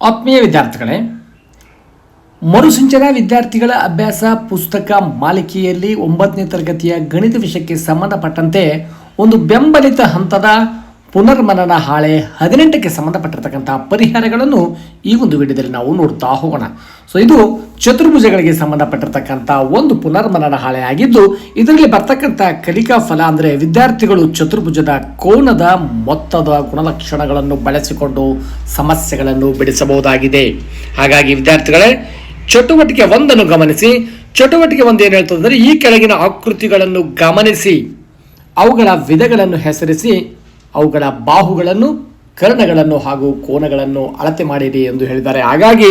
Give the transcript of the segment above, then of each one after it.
ಆತ್ಮೀಯ ವಿದ್ಯಾರ್ಥಿಗಳೇ ಮರುಸಂಚನ ವಿದ್ಯಾರ್ಥಿಗಳ ಅಭ್ಯಾಸ, ಪುಸ್ತಕ ಮಾಲಿಕೆಯಲ್ಲಿ ಒಂಬತ್ತನೇ ತರಗತಿಯ ಗಣಿತ ವಿಷಯಕ್ಕೆ ಸಂಬಂಧಪಟ್ಟಂತೆ ಒಂದು ಬೆಂಬಲಿತ ಹಂತದ ಪುನರ್ಮನನ ಹಾಳೆ ಹದಿನೆಂಟಕ್ಕೆ ಸಂಬಂಧಪಟ್ಟಿರ್ತಕ್ಕಂಥ ಪರಿಹಾರಗಳನ್ನು ಈ ಒಂದು ವಿಡಿಯೋದಲ್ಲಿ ನಾವು ನೋಡ್ತಾ ಹೋಗೋಣ. ಸೊ ಇದು ಚತುರ್ಭುಜಗಳಿಗೆ ಸಂಬಂಧಪಟ್ಟಿರತಕ್ಕಂಥ ಒಂದು ಪುನರ್ಮನನ ಹಾಳೆ ಆಗಿದ್ದು, ಇದರಲ್ಲಿ ಬರ್ತಕ್ಕಂಥ ಕಲಿಕಾ ಫಲ ಅಂದರೆ ವಿದ್ಯಾರ್ಥಿಗಳು ಚತುರ್ಭುಜದ ಕೋನದ ಮೊತ್ತದ ಗುಣಲಕ್ಷಣಗಳನ್ನು ಬಳಸಿಕೊಂಡು ಸಮಸ್ಯೆಗಳನ್ನು ಬಿಡಿಸಬಹುದಾಗಿದೆ. ಹಾಗಾಗಿ ವಿದ್ಯಾರ್ಥಿಗಳೇ, ಚಟುವಟಿಕೆ ಒಂದನ್ನು ಗಮನಿಸಿ. ಚಟುವಟಿಕೆ ಒಂದು ಏನು ಹೇಳ್ತದೆ ಅಂದರೆ ಈ ಕೆಳಗಿನ ಆಕೃತಿಗಳನ್ನು ಗಮನಿಸಿ. ಅವುಗಳ ವಿಧಗಳನ್ನು ಹೆಸರಿಸಿ. ಅವುಗಳ ಬಾಹುಗಳನ್ನು, ಕರ್ಣಗಳನ್ನು ಹಾಗೂ ಕೋನಗಳನ್ನು ಅಳತೆ ಮಾಡಿರಿ ಎಂದು ಹೇಳಿದ್ದಾರೆ. ಹಾಗಾಗಿ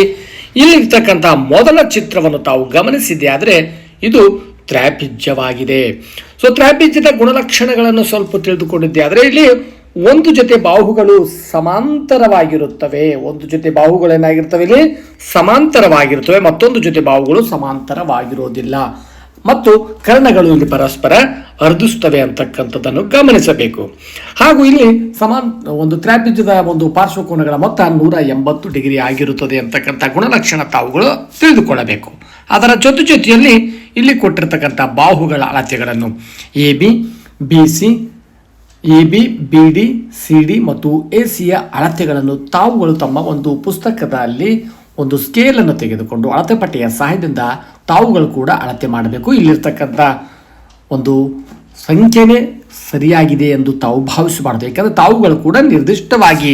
ಇಲ್ಲಿರ್ತಕ್ಕಂಥ ಮೊದಲ ಚಿತ್ರವನ್ನು ತಾವು ಗಮನಿಸಿದ್ದೆ ಆದರೆ ಇದು ತ್ರಾಪಿಜ್ಯವಾಗಿದೆ ಸೊ ತ್ರಾಪಿಜ್ಯದ ಗುಣಲಕ್ಷಣಗಳನ್ನು ಸ್ವಲ್ಪ ತಿಳಿದುಕೊಂಡಿದ್ದೆ ಆದರೆ ಇಲ್ಲಿ ಒಂದು ಜೊತೆ ಬಾಹುಗಳು ಸಮಾಂತರವಾಗಿರುತ್ತವೆ. ಒಂದು ಜೊತೆ ಬಾಹುಗಳು ಏನಾಗಿರ್ತವೆ ಇಲ್ಲಿ ಸಮಾಂತರವಾಗಿರುತ್ತವೆ. ಮತ್ತೊಂದು ಜೊತೆ ಬಾಹುಗಳು ಸಮಾಂತರವಾಗಿರೋದಿಲ್ಲ ಮತ್ತು ಕರ್ಣಗಳು ಇಲ್ಲಿ ಪರಸ್ಪರ ಅರ್ಧಿಸುತ್ತವೆ ಅಂತಕ್ಕಂಥದ್ದನ್ನು ಗಮನಿಸಬೇಕು. ಹಾಗೂ ಇಲ್ಲಿ ಸಮಾನ್, ಒಂದು ತ್ರಾಪಿಜ್ಯದ ಒಂದು ಪಾರ್ಶ್ವಕೋನಗಳ ಮೊತ್ತ ನೂರ ಎಂಬತ್ತು ಡಿಗ್ರಿ ಆಗಿರುತ್ತದೆ ಅಂತಕ್ಕಂಥ ಗುಣಲಕ್ಷಣ ತಾವುಗಳು ತಿಳಿದುಕೊಳ್ಳಬೇಕು. ಅದರ ಜೊತೆ ಜೊತೆಯಲ್ಲಿ ಇಲ್ಲಿ ಕೊಟ್ಟಿರ್ತಕ್ಕಂಥ ಬಾಹುಗಳ ಅಳತೆಗಳನ್ನು A, B B, C, A, B B, D, C, D ಮತ್ತು ಎ ಸಿಯ ಅಳತೆಗಳನ್ನು ತಾವುಗಳು ತಮ್ಮ ಒಂದು ಪುಸ್ತಕದಲ್ಲಿ ಒಂದು ಸ್ಕೇಲನ್ನು ತೆಗೆದುಕೊಂಡು ಅಳತೆ ಪಟ್ಟಿಯ ಸಹಾಯದಿಂದ ತಾವುಗಳು ಕೂಡ ಅಳತೆ ಮಾಡಬೇಕು. ಇಲ್ಲಿರ್ತಕ್ಕಂಥ ಒಂದು ಸಂಖ್ಯೆನೇ ಸರಿಯಾಗಿದೆ ಎಂದು ತಾವು ಭಾವಿಸಬಾರದು. ಯಾಕಂದರೆ ತಾವುಗಳು ಕೂಡ ನಿರ್ದಿಷ್ಟವಾಗಿ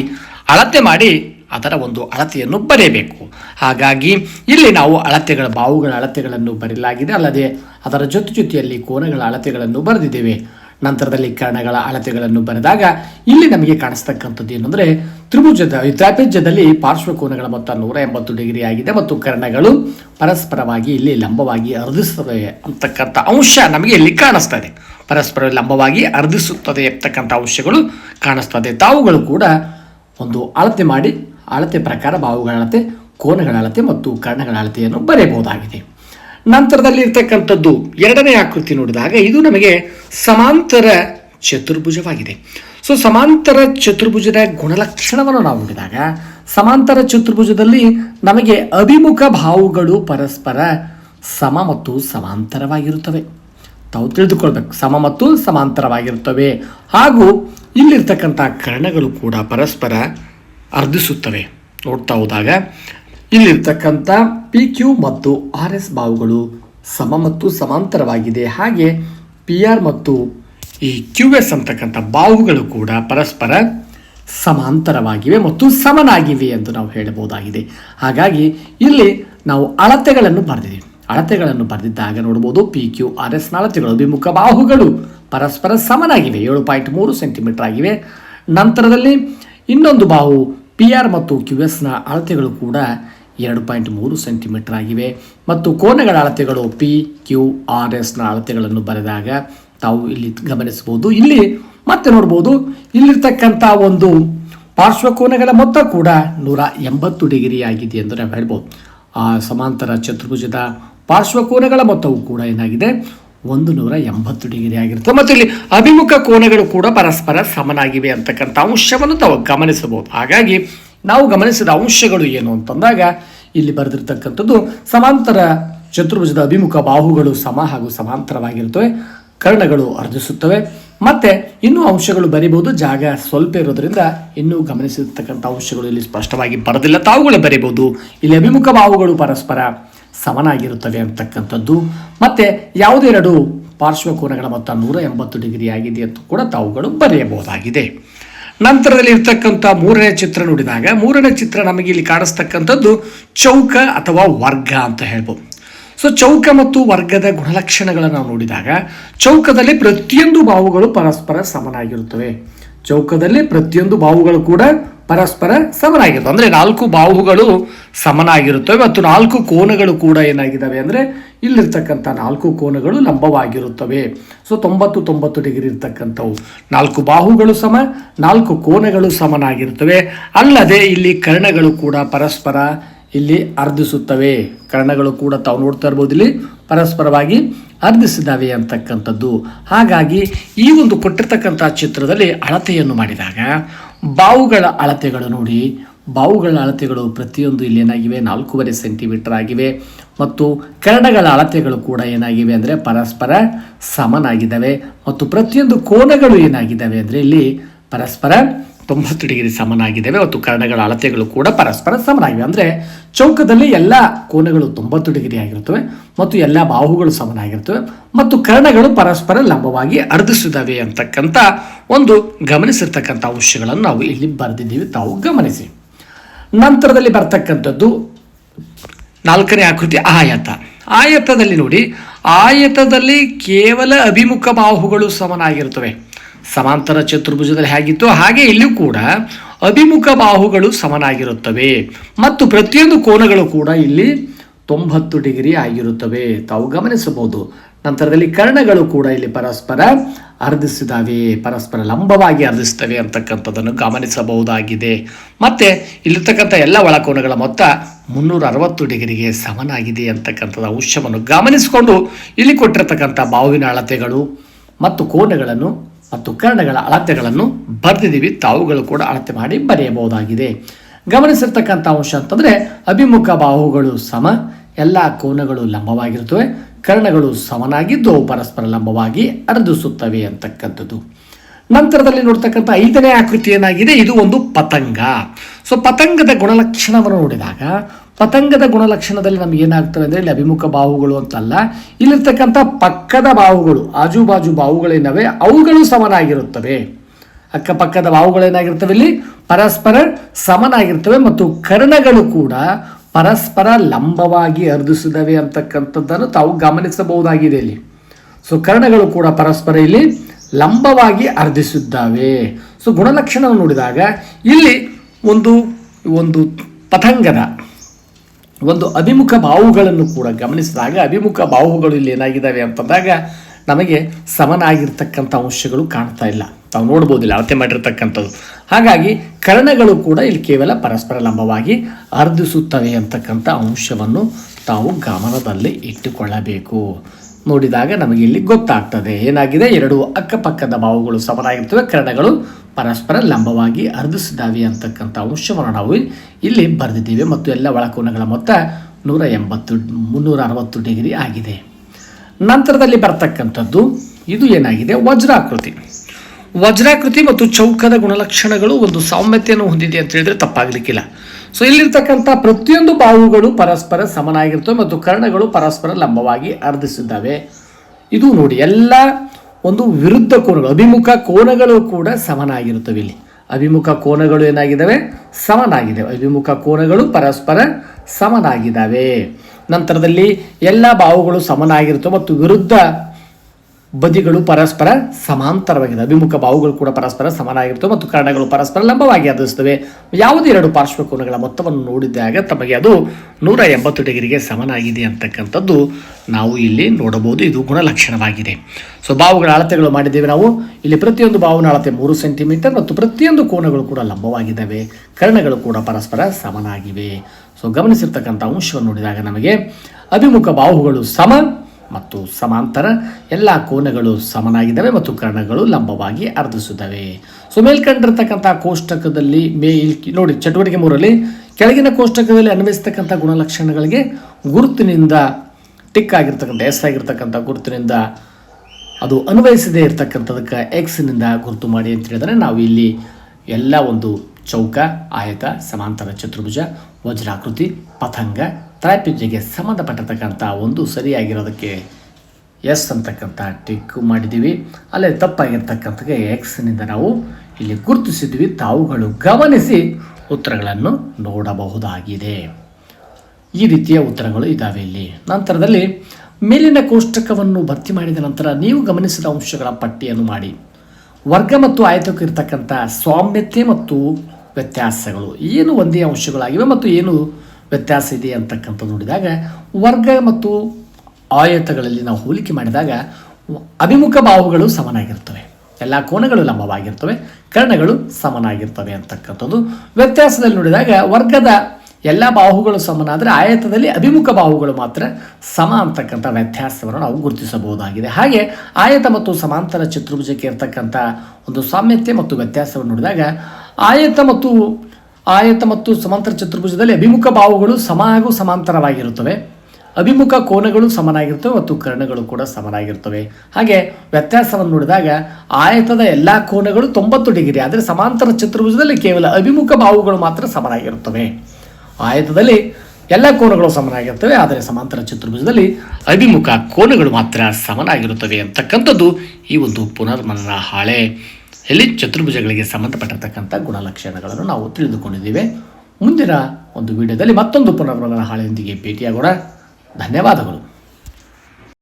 ಅಳತೆ ಮಾಡಿ ಅದರ ಒಂದು ಅಳತೆಯನ್ನು ಬರೆಯಬೇಕು. ಹಾಗಾಗಿ ಇಲ್ಲಿ ನಾವು ಅಳತೆಗಳ ಬಾವುಗಳ ಅಳತೆಗಳನ್ನು ಬರೆಯಲಾಗಿದೆ. ಅಲ್ಲದೆ ಅದರ ಜೊತೆ ಜೊತೆಯಲ್ಲಿ ಕೋನಗಳ ಅಳತೆಗಳನ್ನು ಬರೆದಿದ್ದೇವೆ. ನಂತರದಲ್ಲಿ ಕರ್ಣಗಳ ಅಳತೆಗಳನ್ನು ಬರೆದಾಗ ಇಲ್ಲಿ ನಮಗೆ ಕಾಣಿಸ್ತಕ್ಕಂಥದ್ದು ಏನಂದರೆ ತ್ರಿಭುಜದ ತ್ರಾಪಿಜ್ಯದಲ್ಲಿ ಪಾರ್ಶ್ವಕೋನಗಳ ಮೊತ್ತ ನೂರ ಎಂಬತ್ತು ಡಿಗ್ರಿ ಆಗಿದೆ ಮತ್ತು ಕರ್ಣಗಳು ಪರಸ್ಪರವಾಗಿ ಇಲ್ಲಿ ಲಂಬವಾಗಿ ಅರ್ಧಿಸುತ್ತವೆ ಅಂತಕ್ಕಂಥ ಅಂಶ ನಮಗೆ ಇಲ್ಲಿ ಕಾಣಿಸ್ತದೆ ಪರಸ್ಪರ ಲಂಬವಾಗಿ ಅರ್ಧಿಸುತ್ತದೆ ಎತ್ತಕ್ಕಂಥ ಅಂಶಗಳು ಕಾಣಿಸ್ತದೆ ತಾವುಗಳು ಕೂಡ ಒಂದು ಅಳತೆ ಮಾಡಿ, ಅಳತೆ ಪ್ರಕಾರ ಬಾವುಗಳ ಅಳತೆ, ಕೋನಗಳ ಅಳತೆ ಮತ್ತು ಕರ್ಣಗಳ ಅಳತೆಯನ್ನು ಬರೆಯಬಹುದಾಗಿದೆ. ನಂತರದಲ್ಲಿ ಇರ್ತಕ್ಕಂಥದ್ದು ಎರಡನೇ ಆಕೃತಿ ನೋಡಿದಾಗ ಇದು ನಮಗೆ ಸಮಾಂತರ ಚತುರ್ಭುಜವಾಗಿದೆ. ಸೊ ಸಮಾಂತರ ಚತುರ್ಭುಜದ ಗುಣಲಕ್ಷಣವನ್ನು ನಾವು ನೋಡಿದಾಗ, ಸಮಾಂತರ ಚತುರ್ಭುಜದಲ್ಲಿ ನಮಗೆ ಅಭಿಮುಖ ಭಾವುಗಳು ಪರಸ್ಪರ ಸಮ ಮತ್ತು ಸಮಾಂತರವಾಗಿರುತ್ತವೆ. ತಾವು ತಿಳಿದುಕೊಳ್ಬೇಕು, ಸಮ ಮತ್ತು ಸಮಾಂತರವಾಗಿರುತ್ತವೆ. ಹಾಗೂ ಇಲ್ಲಿರ್ತಕ್ಕಂಥ ಕರ್ಣಗಳು ಕೂಡ ಪರಸ್ಪರ ಅರ್ಧಿಸುತ್ತವೆ. ನೋಡ್ತಾ ಹೋದಾಗ, ಇಲ್ಲಿರ್ತಕ್ಕಂಥ ಪಿ ಕ್ಯೂ ಮತ್ತು ಆರ್ ಎಸ್ ಭಾವುಗಳು ಸಮ ಮತ್ತು ಸಮಾಂತರವಾಗಿದೆ. ಹಾಗೆ ಪಿ ಆರ್ ಮತ್ತು ಈ ಕ್ಯೂ ಎಸ್ ಅಂತಕ್ಕಂಥ ಬಾವುಗಳು ಕೂಡ ಪರಸ್ಪರ ಸಮಾಂತರವಾಗಿವೆ ಮತ್ತು ಸಮನಾಗಿವೆ ಎಂದು ನಾವು ಹೇಳಬಹುದಾಗಿದೆ. ಹಾಗಾಗಿ ಇಲ್ಲಿ ನಾವು ಅಳತೆಗಳನ್ನು ಬರೆದಿದ್ದೀವಿ. ಅಳತೆಗಳನ್ನು ಬರೆದಿದ್ದಾಗ ನೋಡ್ಬೋದು ಪಿ ಕ್ಯೂ ಆರ್ ಎಸ್ ಅಳತೆಗಳು ಅಭಿಮುಖ ಬಾಹುಗಳು ಪರಸ್ಪರ ಸಮನಾಗಿವೆ. ಏಳು ಪಾಯಿಂಟ್ ಮೂರು ಸೆಂಟಿಮೀಟರ್ ಆಗಿವೆ. ನಂತರದಲ್ಲಿ ಇನ್ನೊಂದು ಬಾಹು ಪಿ ಆರ್ ಮತ್ತು ಕ್ಯೂ ಎಸ್ನ ಅಳತೆಗಳು ಕೂಡ ಎರಡು ಪಾಯಿಂಟ್ ಮೂರು ಸೆಂಟಿಮೀಟರ್ ಆಗಿವೆ. ಮತ್ತು ಕೋನಗಳ ಅಳತೆಗಳು ಪಿ ಕ್ಯೂ ಆರ್ ಎಸ್ನ ಅಳತೆಗಳನ್ನು ಬರೆದಾಗ ತಾವು ಇಲ್ಲಿ ಗಮನಿಸಬಹುದು. ಇಲ್ಲಿ ಮತ್ತೆ ನೋಡ್ಬೋದು, ಇಲ್ಲಿರ್ತಕ್ಕಂಥ ಒಂದು ಪಾರ್ಶ್ವಕೋನಗಳ ಮೊತ್ತ ಕೂಡ ನೂರ ಎಂಬತ್ತು ಡಿಗ್ರಿ ಆಗಿದೆ ಎಂದು ನಾವು ಹೇಳ್ಬೋದು. ಆ ಸಮಾಂತರ ಚತುರ್ಭುಜದ ಪಾರ್ಶ್ವಕೋನಗಳ ಮೊತ್ತವು ಕೂಡ ಏನಾಗಿದೆ? ಒಂದು ನೂರ ಎಂಬತ್ತು ಡಿಗ್ರಿ ಆಗಿರುತ್ತೆ. ಮತ್ತು ಇಲ್ಲಿ ಅಭಿಮುಖ ಕೋನಗಳು ಕೂಡ ಪರಸ್ಪರ ಸಮನಾಗಿವೆ ಅಂತಕ್ಕಂಥ ಅಂಶವನ್ನು ತಾವು ಗಮನಿಸಬಹುದು. ಹಾಗಾಗಿ ನಾವು ಗಮನಿಸಿದ ಅಂಶಗಳು ಏನು ಅಂತಂದಾಗ, ಇಲ್ಲಿ ಬರೆದಿರ್ತಕ್ಕಂಥದ್ದು ಸಮಾಂತರ ಚತುರ್ಭುಜದ ಅಭಿಮುಖ ಬಾಹುಗಳು ಸಮ ಹಾಗೂ ಸಮಾಂತರವಾಗಿರುತ್ತವೆ. ಕರ್ಣಗಳು ಅರ್ಜಿಸುತ್ತವೆ. ಮತ್ತೆ ಇನ್ನೂ ಅಂಶಗಳು ಬರೀಬಹುದು. ಜಾಗ ಸ್ವಲ್ಪ ಇರೋದ್ರಿಂದ ಇನ್ನೂ ಗಮನಿಸಿರ್ತಕ್ಕಂಥ ಅಂಶಗಳು ಇಲ್ಲಿ ಸ್ಪಷ್ಟವಾಗಿ ಬರೋದಿಲ್ಲ. ತಾವುಗಳು ಬರೀಬಹುದು. ಇಲ್ಲಿ ಅಭಿಮುಖ ಬಾಹುಗಳು ಪರಸ್ಪರ ಸಮನಾಗಿರುತ್ತವೆ ಅಂತಕ್ಕಂಥದ್ದು. ಮತ್ತೆ ಯಾವುದೆರಡು ಪಾರ್ಶ್ವಕೋನಗಳ ಮೊತ್ತ ನೂರ ಎಂಬತ್ತು ಡಿಗ್ರಿ ಆಗಿದೆ ಅಂತ ಕೂಡ ತಾವುಗಳು ಬರೆಯಬಹುದಾಗಿದೆ. ನಂತರದಲ್ಲಿ ಇರ್ತಕ್ಕಂಥ ಮೂರನೇ ಚಿತ್ರ ನೋಡಿದಾಗ, ಮೂರನೇ ಚಿತ್ರ ನಮಗೆ ಇಲ್ಲಿ ಕಾಣಿಸ್ತಕ್ಕಂಥದ್ದು ಚೌಕ ಅಥವಾ ವರ್ಗ ಅಂತ ಹೇಳ್ಬೋದು. ಸೊ ಚೌಕ ಮತ್ತು ವರ್ಗದ ಗುಣಲಕ್ಷಣಗಳನ್ನು ನಾವು ನೋಡಿದಾಗ, ಚೌಕದಲ್ಲಿ ಪ್ರತಿಯೊಂದು ಬಾಹುಗಳು ಪರಸ್ಪರ ಸಮನಾಗಿರುತ್ತವೆ. ಚೌಕದಲ್ಲಿ ಪ್ರತಿಯೊಂದು ಬಾಹುಗಳು ಕೂಡ ಪರಸ್ಪರ ಸಮನಾಗಿರುತ್ತವೆ. ಅಂದರೆ ನಾಲ್ಕು ಬಾಹುಗಳು ಸಮನಾಗಿರುತ್ತವೆ ಮತ್ತು ನಾಲ್ಕು ಕೋನಗಳು ಕೂಡ ಏನಾಗಿದ್ದಾವೆ ಅಂದರೆ, ಇಲ್ಲಿರ್ತಕ್ಕಂಥ ನಾಲ್ಕು ಕೋನಗಳು ಲಂಬವಾಗಿರುತ್ತವೆ. ಸೊ ತೊಂಬತ್ತು ತೊಂಬತ್ತು ಡಿಗ್ರಿ ಇರ್ತಕ್ಕಂಥವು. ನಾಲ್ಕು ಬಾಹುಗಳು ಸಮ, ನಾಲ್ಕು ಕೋನಗಳು ಸಮನಾಗಿರುತ್ತವೆ. ಅಲ್ಲದೆ ಇಲ್ಲಿ ಕರ್ಣಗಳು ಕೂಡ ಪರಸ್ಪರ ಇಲ್ಲಿ ಅರ್ಧಿಸುತ್ತವೆ. ಕರ್ಣಗಳು ಕೂಡ ತಾವು ನೋಡ್ತಾ ಇರ್ಬೋದು ಇಲ್ಲಿ, ಪರಸ್ಪರವಾಗಿ ಅರ್ಧಿಸಿದ್ದಾವೆ ಅಂತಕ್ಕಂಥದ್ದು. ಹಾಗಾಗಿ ಈ ಒಂದು ಕೊಟ್ಟಿರ್ತಕ್ಕಂಥ ಚಿತ್ರದಲ್ಲಿ ಅಳತೆಯನ್ನು ಮಾಡಿದಾಗ, ಬಾವುಗಳ ಅಳತೆಗಳು ನೋಡಿ, ಬಾವುಗಳ ಅಳತೆಗಳು ಪ್ರತಿಯೊಂದು ಇಲ್ಲಿ ಏನಾಗಿವೆ? ನಾಲ್ಕೂವರೆ ಸೆಂಟಿಮೀಟರ್ ಆಗಿವೆ. ಮತ್ತು ಕರ್ಣಗಳ ಅಳತೆಗಳು ಕೂಡ ಏನಾಗಿವೆ ಅಂದರೆ ಪರಸ್ಪರ ಸಮನಾಗಿದ್ದಾವೆ. ಮತ್ತು ಪ್ರತಿಯೊಂದು ಕೋನಗಳು ಏನಾಗಿದ್ದಾವೆ ಅಂದರೆ ಇಲ್ಲಿ ಪರಸ್ಪರ ತೊಂಬತ್ತು ಡಿಗ್ರಿ ಸಮನಾಗಿದ್ದಾವೆ. ಮತ್ತು ಕರ್ಣಗಳ ಅಳತೆಗಳು ಕೂಡ ಪರಸ್ಪರ ಸಮನಾಗಿವೆ. ಅಂದರೆ ಚೌಕದಲ್ಲಿ ಎಲ್ಲ ಕೋನಗಳು ತೊಂಬತ್ತು ಡಿಗ್ರಿ ಆಗಿರುತ್ತವೆ ಮತ್ತು ಎಲ್ಲ ಬಾಹುಗಳು ಸಮನಾಗಿರುತ್ತವೆ ಮತ್ತು ಕರ್ಣಗಳು ಪರಸ್ಪರ ಲಂಬವಾಗಿ ಅರ್ಧಿಸಿದವೆ ಅಂತಕ್ಕಂಥ ಒಂದು ಗಮನಿಸಿರ್ತಕ್ಕಂಥ ಅಂಶಗಳನ್ನು ನಾವು ಇಲ್ಲಿ ಬರೆದಿದ್ದೀವಿ. ತಾವು ಗಮನಿಸಿ. ನಂತರದಲ್ಲಿ ಬರ್ತಕ್ಕಂಥದ್ದು ನಾಲ್ಕನೇ ಆಕೃತಿ ಆಯತ. ಆಯತದಲ್ಲಿ ನೋಡಿ, ಆಯತದಲ್ಲಿ ಕೇವಲ ಅಭಿಮುಖ ಬಾಹುಗಳು ಸಮನಾಗಿರುತ್ತವೆ. ಸಮಾಂತರ ಚತುರ್ಭುಜದಲ್ಲಿ ಹೇಗಿತ್ತು ಹಾಗೆ ಇಲ್ಲಿಯೂ ಕೂಡ ಅಭಿಮುಖ ಬಾಹುಗಳು ಸಮನಾಗಿರುತ್ತವೆ. ಮತ್ತು ಪ್ರತಿಯೊಂದು ಕೋನಗಳು ಕೂಡ ಇಲ್ಲಿ ತೊಂಬತ್ತು ಡಿಗ್ರಿ ಆಗಿರುತ್ತವೆ. ತಾವು ಗಮನಿಸಬಹುದು. ನಂತರದಲ್ಲಿ ಕರ್ಣಗಳು ಕೂಡ ಇಲ್ಲಿ ಪರಸ್ಪರ ಅರ್ಧಿಸಿದಾವೆ ಪರಸ್ಪರ ಲಂಬವಾಗಿ ಅರ್ಧಿಸ್ತವೆ ಅಂತಕ್ಕಂಥದ್ದನ್ನು ಗಮನಿಸಬಹುದಾಗಿದೆ. ಮತ್ತೆ ಇಲ್ಲಿರ್ತಕ್ಕಂಥ ಎಲ್ಲ ಒಳಕೋನಗಳ ಮೊತ್ತ ಮುನ್ನೂರ ಅರವತ್ತು ಡಿಗ್ರಿಗೆ ಸಮನಾಗಿದೆ ಅಂತಕ್ಕಂಥದ್ದು ಅಂಶವನ್ನು ಗಮನಿಸಿಕೊಂಡು ಇಲ್ಲಿ ಕೊಟ್ಟಿರತಕ್ಕಂಥ ಬಾವಿನ ಅಳತೆಗಳು ಮತ್ತು ಕೋನಗಳನ್ನು ಮತ್ತು ಕರ್ಣಗಳ ಅಳತೆಗಳನ್ನು ಬರೆದಿದ್ದೀವಿ. ತಾವುಗಳು ಕೂಡ ಅಳತೆ ಮಾಡಿ ಬರೆಯಬಹುದಾಗಿದೆ. ಗಮನಿಸಿರ್ತಕ್ಕಂಥ ಅಂಶ ಅಂತಂದರೆ, ಅಭಿಮುಖ ಬಾಹುಗಳು ಸಮ, ಎಲ್ಲ ಕೋನಗಳು ಲಂಬವಾಗಿರುತ್ತವೆ. ಕರ್ಣಗಳು ಸಮನಾಗಿದ್ದು ಪರಸ್ಪರ ಲಂಬವಾಗಿ ಅರ್ಧಿಸುತ್ತವೆ ಅಂತಕ್ಕಂಥದ್ದು. ನಂತರದಲ್ಲಿ ನೋಡ್ತಕ್ಕಂಥ ಐದನೇ ಆಕೃತಿ ಏನಾಗಿದೆ? ಇದು ಒಂದು ಪತಂಗ. ಸೊ ಪತಂಗದ ಗುಣಲಕ್ಷಣವನ್ನು ನೋಡಿದಾಗ ಪತಂಗದ ಗುಣಲಕ್ಷಣದಲ್ಲಿ ನಮ್ಗೆ ಏನಾಗ್ತವೆ ಅಂದರೆ ಇಲ್ಲಿ ಅಭಿಮುಖ ಬಾಹುಗಳು ಅಂತಲ್ಲ. ಇಲ್ಲಿರ್ತಕ್ಕಂಥ ಪಕ್ಕದ ಬಾಹುಗಳು ಆಜು ಬಾಜು ಬಾಹುಗಳೇನವೆ? ಅವುಗಳು ಸಮನಾಗಿರುತ್ತವೆ. ಅಕ್ಕಪಕ್ಕದ ಬಾಹುಗಳೇನಾಗಿರ್ತವೆ ಇಲ್ಲಿ? ಪರಸ್ಪರ ಸಮನಾಗಿರ್ತವೆ ಮತ್ತು ಕರ್ಣಗಳು ಕೂಡ ಪರಸ್ಪರ ಲಂಬವಾಗಿ ಅರ್ಧಿಸಿದವೆ ಅಂತಕ್ಕಂಥದ್ದನ್ನು ತಾವು ಗಮನಿಸಬಹುದಾಗಿದೆ ಇಲ್ಲಿ. ಸೊ ಕರ್ಣಗಳು ಕೂಡ ಪರಸ್ಪರ ಇಲ್ಲಿ ಲಂಬವಾಗಿ ಅರ್ಧಿಸಿದ್ದಾವೆ. ಸೊ ಗುಣಲಕ್ಷಣವನ್ನು ನೋಡಿದಾಗ ಇಲ್ಲಿ ಒಂದು ಒಂದು ಪತಂಗದ ಒಂದು ಅಭಿಮುಖ ಬಾಹುಗಳನ್ನು ಕೂಡ ಗಮನಿಸಿದಾಗ, ಅಭಿಮುಖ ಬಾಹುಗಳು ಇಲ್ಲಿ ಏನಾಗಿದ್ದಾವೆ ಅಂತಂದಾಗ ನಮಗೆ ಸಮನಾಗಿರ್ತಕ್ಕಂಥ ಅಂಶಗಳು ಕಾಣ್ತಾ ಇಲ್ಲ. ತಾವು ನೋಡ್ಬೋದಿಲ್ಲ ಅಳತೆ ಮಾಡಿರ್ತಕ್ಕಂಥದ್ದು. ಹಾಗಾಗಿ ಕರ್ಣಗಳು ಕೂಡ ಇಲ್ಲಿ ಕೇವಲ ಪರಸ್ಪರ ಲಂಬವಾಗಿ ಅರ್ಧಿಸುತ್ತವೆ ಅಂತಕ್ಕಂಥ ಅಂಶವನ್ನು ತಾವು ಗಮನದಲ್ಲಿ ಇಟ್ಟುಕೊಳ್ಳಬೇಕು. ನೋಡಿದಾಗ ನಮಗೆ ಇಲ್ಲಿ ಗೊತ್ತಾಗ್ತದೆ. ಏನಾಗಿದೆ? ಎರಡು ಅಕ್ಕಪಕ್ಕದ ಬಾವುಗಳು ಸಮನಾಗಿರ್ತವೆ, ಕರ್ಣಗಳು ಪರಸ್ಪರ ಲಂಬವಾಗಿ ಅರ್ಧಿಸಿದಾವೆ ಅಂತಕ್ಕಂಥ ಅಂಶವನ್ನು ನಾವು ಇಲ್ಲಿ ಬರೆದಿದ್ದೀವಿ ಮತ್ತು ಎಲ್ಲ ಒಳಕೋಣಗಳ ಮೊತ್ತ ನೂರ ಎಂಬತ್ತು, ಮುನ್ನೂರ ಅರವತ್ತು ಡಿಗ್ರಿ ಆಗಿದೆ. ನಂತರದಲ್ಲಿ ಬರ್ತಕ್ಕಂಥದ್ದು, ಇದು ಏನಾಗಿದೆ? ವಜ್ರಾಕೃತಿ. ವಜ್ರಾಕೃತಿ ಮತ್ತು ಚೌಕದ ಗುಣಲಕ್ಷಣಗಳು ಒಂದು ಸಾಮ್ಯತೆಯನ್ನು ಹೊಂದಿದೆ ಅಂತ ಹೇಳಿದ್ರೆ ತಪ್ಪಾಗಲಿಕ್ಕಿಲ್ಲ. ಸೊ ಇಲ್ಲಿರ್ತಕ್ಕಂಥ ಪ್ರತಿಯೊಂದು ಬಾಹುಗಳು ಪರಸ್ಪರ ಸಮನಾಗಿರ್ತವೆ ಮತ್ತು ಕರ್ಣಗಳು ಪರಸ್ಪರ ಲಂಬವಾಗಿ ಅರ್ಧಿಸಿದ್ದಾವೆ. ಇದು ನೋಡಿ, ಎಲ್ಲ ಒಂದು ವಿರುದ್ಧ ಕೋನಗಳು, ಅಭಿಮುಖ ಕೋನಗಳು ಕೂಡ ಸಮನಾಗಿರುತ್ತವೆ ಇಲ್ಲಿ. ಅಭಿಮುಖ ಕೋನಗಳು ಏನಾಗಿದ್ದಾವೆ? ಸಮನಾಗಿದ್ದಾವೆ. ಅಭಿಮುಖ ಕೋನಗಳು ಪರಸ್ಪರ ಸಮನಾಗಿದ್ದಾವೆ. ನಂತರದಲ್ಲಿ ಎಲ್ಲ ಬಾವುಗಳು ಸಮನಾಗಿರುತ್ತವೆ ಮತ್ತು ವಿರುದ್ಧ ಬದಿಗಳು ಪರಸ್ಪರ ಸಮಾಂತರವಾಗಿದೆ ಅಭಿಮುಖ ಬಾಹುಗಳು ಕೂಡ ಪರಸ್ಪರ ಸಮನಾಗಿರ್ತವೆ ಮತ್ತು ಕರ್ಣಗಳು ಪರಸ್ಪರ ಲಂಬವಾಗಿ ಆಧರಿಸುತ್ತವೆ ಯಾವುದೇ ಎರಡು ಪಾರ್ಶ್ವಕೋನಗಳ ಮೊತ್ತವನ್ನು ನೋಡಿದಾಗ ತಮಗೆ ಅದು ನೂರ ಎಂಬತ್ತು ಡಿಗ್ರಿಗೆ ಸಮನಾಗಿದೆ ಅಂತಕ್ಕಂಥದ್ದು ನಾವು ಇಲ್ಲಿ ನೋಡಬಹುದು. ಇದು ಗುಣಲಕ್ಷಣವಾಗಿದೆ. ಸೊ ಬಾವುಗಳ ಅಳತೆಗಳು ಮಾಡಿದ್ದೇವೆ ನಾವು. ಇಲ್ಲಿ ಪ್ರತಿಯೊಂದು ಬಾವುನ ಅಳತೆ ಮೂರು ಸೆಂಟಿಮೀಟರ್ ಮತ್ತು ಪ್ರತಿಯೊಂದು ಕೋನಗಳು ಕೂಡ ಲಂಬವಾಗಿದ್ದಾವೆ. ಕರ್ಣಗಳು ಕೂಡ ಪರಸ್ಪರ ಸಮನಾಗಿವೆ. ಸೊ ಗಮನಿಸಿರ್ತಕ್ಕಂಥ ಅಂಶವನ್ನು ನೋಡಿದಾಗ ನಮಗೆ ಅಭಿಮುಖ ಬಾಹುಗಳು ಸಮ ಮತ್ತು ಸಮಾಂತರ ಎಲ್ಲ ಕೋನಗಳು ಸಮನಾಗಿದ್ದಾವೆ ಮತ್ತು ಕರ್ಣಗಳು ಲಂಬವಾಗಿ ಅರ್ಧಿಸುತ್ತವೆ. ಸೊ ಮೇಲ್ಕಂಡಿರ್ತಕ್ಕಂಥ ಕೋಷ್ಟಕದಲ್ಲಿ ಮೇ ಇಲ್ಲಿ ನೋಡಿ, ಚಟುವಟಿಕೆ ಮೂರಲ್ಲಿ ಕೆಳಗಿನ ಕೋಷ್ಟಕದಲ್ಲಿ ಅನ್ವಯಿಸ್ತಕ್ಕಂಥ ಗುಣಲಕ್ಷಣಗಳಿಗೆ ಗುರುತಿನಿಂದ ಟಿಕ್ ಆಗಿರ್ತಕ್ಕಂಥ, ಎಸ್ ಆಗಿರ್ತಕ್ಕಂಥ ಗುರುತಿನಿಂದ ಅದು ಅನ್ವಯಿಸದೇ ಇರತಕ್ಕಂಥದಕ್ಕೆ ಎಕ್ಸ್ನಿಂದ ಗುರುತು ಮಾಡಿ ಅಂತ ಹೇಳಿದರೆ ನಾವು ಇಲ್ಲಿ ಎಲ್ಲ ಒಂದು ಚೌಕ, ಆಯತ, ಸಮಾಂತರ, ಚತುರ್ಭುಜ, ವಜ್ರಾಕೃತಿ ಪತಂಗ ತ್ರಾಪಿಜ್ಯಗೆ ಸಂಬಂಧಪಟ್ಟಿರ್ತಕ್ಕಂಥ ಒಂದು ಸರಿಯಾಗಿರೋದಕ್ಕೆ ಎಸ್ ಅಂತಕ್ಕಂಥ ಟಿಕ್ ಮಾಡಿದ್ದೀವಿ. ಅಲ್ಲೇ ತಪ್ಪಾಗಿರ್ತಕ್ಕಂಥ ಎಕ್ಸ್ನಿಂದ ನಾವು ಇಲ್ಲಿ ಗುರುತಿಸಿದ್ವಿ. ತಾವುಗಳು ಗಮನಿಸಿ ಉತ್ತರಗಳನ್ನು ನೋಡಬಹುದಾಗಿದೆ. ಈ ರೀತಿಯ ಉತ್ತರಗಳು ಇದ್ದಾವೆ ಇಲ್ಲಿ. ನಂತರದಲ್ಲಿ ಮೇಲಿನ ಕೋಷ್ಟಕವನ್ನು ಭರ್ತಿ ಮಾಡಿದ ನಂತರ ನೀವು ಗಮನಿಸಿದ ಅಂಶಗಳ ಪಟ್ಟಿಯನ್ನು ಮಾಡಿ. ವರ್ಗ ಮತ್ತು ಆಯತಕ್ಕೆ ಇರತಕ್ಕಂಥ ಸ್ವಾಮ್ಯತೆ ಮತ್ತು ವ್ಯತ್ಯಾಸಗಳು. ಏನು ಒಂದೇ ಅಂಶಗಳಾಗಿವೆ ಮತ್ತು ಏನು ವ್ಯತ್ಯಾಸ ಇದೆ ಅಂತಕ್ಕಂಥದ್ದು ನೋಡಿದಾಗ, ವರ್ಗ ಮತ್ತು ಆಯತಗಳಲ್ಲಿ ನಾವು ಹೋಲಿಕೆ ಮಾಡಿದಾಗ, ಅಭಿಮುಖ ಬಾಹುಗಳು ಸಮನಾಗಿರ್ತವೆ. ಎಲ್ಲ ಕೋನಗಳು ಲಂಬವಾಗಿರ್ತವೆ, ಕರ್ಣಗಳು ಸಮನಾಗಿರ್ತವೆ ಅಂತಕ್ಕಂಥದ್ದು. ವ್ಯತ್ಯಾಸದಲ್ಲಿ ನೋಡಿದಾಗ, ವರ್ಗದ ಎಲ್ಲ ಬಾಹುಗಳು ಸಮನಾದರೆ ಆಯತದಲ್ಲಿ ಅಭಿಮುಖ ಬಾಹುಗಳು ಮಾತ್ರ ಸಮ ಅಂತಕ್ಕಂಥ ವ್ಯತ್ಯಾಸವನ್ನು ನಾವು ಗುರುತಿಸಬಹುದಾಗಿದೆ. ಹಾಗೆ ಆಯತ ಮತ್ತು ಸಮಾಂತರ ಚತುರ್ಭುಜಕ್ಕೆ ಇರತಕ್ಕಂಥ ಒಂದು ಸಾಮ್ಯತೆ ಮತ್ತು ವ್ಯತ್ಯಾಸವನ್ನು ನೋಡಿದಾಗ, ಆಯತ ಮತ್ತು ಆಯತ ಮತ್ತು ಸಮಾಂತರ ಚತುರ್ಭುಜದಲ್ಲಿ ಅಭಿಮುಖ ಭಾವುಗಳು ಸಮ ಹಾಗೂ ಸಮಾಂತರವಾಗಿರುತ್ತವೆ. ಅಭಿಮುಖ ಕೋನಗಳು ಸಮನಾಗಿರ್ತವೆ ಮತ್ತು ಕರ್ಣಗಳು ಕೂಡ ಸಮನಾಗಿರ್ತವೆ ಹಾಗೆ ವ್ಯತ್ಯಾಸವನ್ನು ನೋಡಿದಾಗ ಆಯತದ ಎಲ್ಲ ಕೋನಗಳು ತೊಂಬತ್ತು ಡಿಗ್ರಿ, ಆದರೆ ಸಮಾಂತರ ಚತುರ್ಭುಜದಲ್ಲಿ ಕೇವಲ ಅಭಿಮುಖ ಭಾವುಗಳು ಮಾತ್ರ ಸಮನಾಗಿರುತ್ತವೆ. ಆಯತದಲ್ಲಿ ಎಲ್ಲ ಕೋನಗಳು ಸಮನಾಗಿರ್ತವೆ ಆದರೆ ಸಮಾಂತರ ಚತುರ್ಭುಜದಲ್ಲಿ ಅಭಿಮುಖ ಕೋನಗಳು ಮಾತ್ರ ಸಮನಾಗಿರುತ್ತವೆ ಅಂತಕ್ಕಂಥದ್ದು ಈ ಒಂದು ಪುನರ್ಮನನ ಹಾಳೆ. ಎಲ್ಲಿ ಚತುರ್ಭುಜಗಳಿಗೆ ಸಂಬಂಧಪಟ್ಟಿರತಕ್ಕಂಥ ಗುಣಲಕ್ಷಣಗಳನ್ನು ನಾವು ತಿಳಿದುಕೊಂಡಿದ್ದೇವೆ. ಮುಂದಿನ ಒಂದು ವಿಡಿಯೋದಲ್ಲಿ ಮತ್ತೊಂದು ಪುನರ್ವಲನ ಹಾಳೆಯೊಂದಿಗೆ ಭೇಟಿಯಾಗೋಣ. ಧನ್ಯವಾದಗಳು.